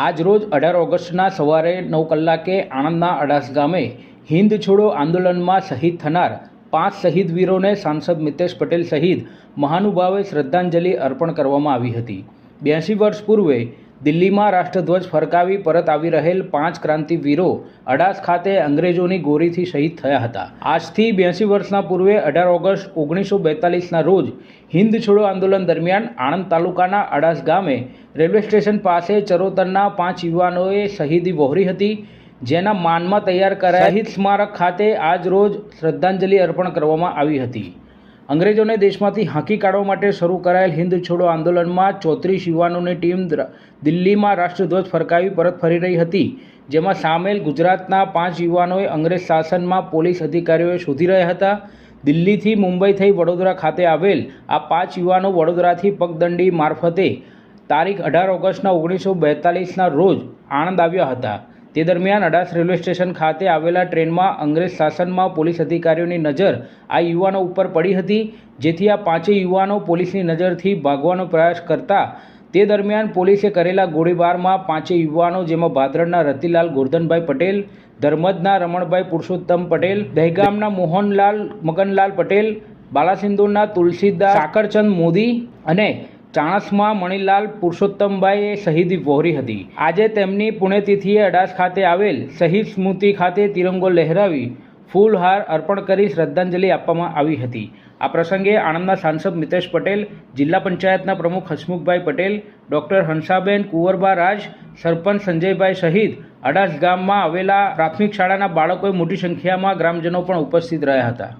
આજ રોજ અઢાર ઓગસ્ટના સવારે નવ કલાકે આણંદના અડાસ ગામે હિન્દ છોડો આંદોલનમાં શહીદ થનાર પાંચ શહીદ વીરોને સાંસદ મિતેશ પટેલ સહિત મહાનુભાવે શ્રદ્ધાંજલિ અર્પણ કરવામાં આવી હતી. બ્યાસી વર્ષ પૂર્વે દિલ્હીમાં રાષ્ટ્રધ્વજ ફરકાવી પરત આવી રહેલ પાંચ ક્રાંતિવીરો અડાસ ખાતે અંગ્રેજોની ગોરીથી શહીદ થયા હતા. આજથી બ્યાસી વર્ષના પૂર્વે અઢાર ઓગસ્ટ ઓગણીસો બેતાલીસના રોજ હિન્દ છોડો આંદોલન દરમિયાન આણંદ તાલુકાના અડાસ ગામે રેલવે સ્ટેશન પાસે ચરોતરના પાંચ યુવાનોએ શહીદી વહોરી હતી જેના માનમાં તૈયાર કરાયેલ હિત સ્મારક ખાતે આજ રોજ શ્રદ્ધાંજલિ અર્પણ કરવામાં આવી હતી. અંગ્રેજોને દેશમાંથી હાંકી કાઢવા માટે શરૂ કરાયેલ હિન્દ છોડો આંદોલનમાં ચોત્રીસ યુવાનોની ટીમ દિલ્હીમાં રાષ્ટ્રધ્વજ ફરકાવી પરત ફરી રહી હતી, જેમાં સામેલ ગુજરાતના પાંચ યુવાનોએ અંગ્રેજ શાસનમાં પોલીસ અધિકારીઓએ શોધી રહ્યા હતા. દિલ્હીથી મુંબઈ થઈ વડોદરા ખાતે આવેલ આ પાંચ યુવાનો વડોદરાથી પગદંડી મારફતે તારીખ અઢાર ઓગસ્ટના ઓગણીસો બેતાલીસના રોજ આણંદ આવ્યા હતા. તે દરમિયાન અડાસ રેલવે સ્ટેશન ખાતે આવેલા ટ્રેનમાં અંગ્રેજ શાસનમાં પોલીસ અધિકારીઓની નજર આ યુવાનો ઉપર પડી હતી, જેથી આ પાંચેય યુવાનો પોલીસની નજરથી ભાગવાનો પ્રયાસ કરતા. તે દરમિયાન પોલીસે કરેલા ગોળીબારમાં પાંચેય યુવાનો, જેમાં ભાદરડના રતિલાલ, ગોરધનભાઈ પટેલ, ધર્મદના રમણભાઈ પુરુષોત્તમ પટેલ, દહેગામના મોહનલાલ, મગનલાલ પટેલ, બાલાસિંદુરના તુલસીદાસ, સાકરચંદ મોદી અને ચાણસમા મણિલાલ પુરુષોત્તમભાઈએ શહીદી વહોરી હતી. આજે તેમની પુણ્યતિથિએ અડાસ ખાતે આવેલ શહીદ સ્મૃતિ ખાતે તિરંગો લહેરાવી ફૂલહાર અર્પણ કરી શ્રદ્ધાંજલિ આપવામાં આવી હતી. આ પ્રસંગે આણંદના સાંસદ મિતેશ પટેલ, જિલ્લા પંચાયતના પ્રમુખ હસમુખભાઈ પટેલ, ડૉક્ટર હંસાબેન કુંવરબા રાજ, સરપંચ સંજયભાઈ સહિત અડાસ ગામમાં આવેલા પ્રાથમિક શાળાના બાળકોએ મોટી સંખ્યામાં ગ્રામજનો પણ ઉપસ્થિત રહ્યા હતા.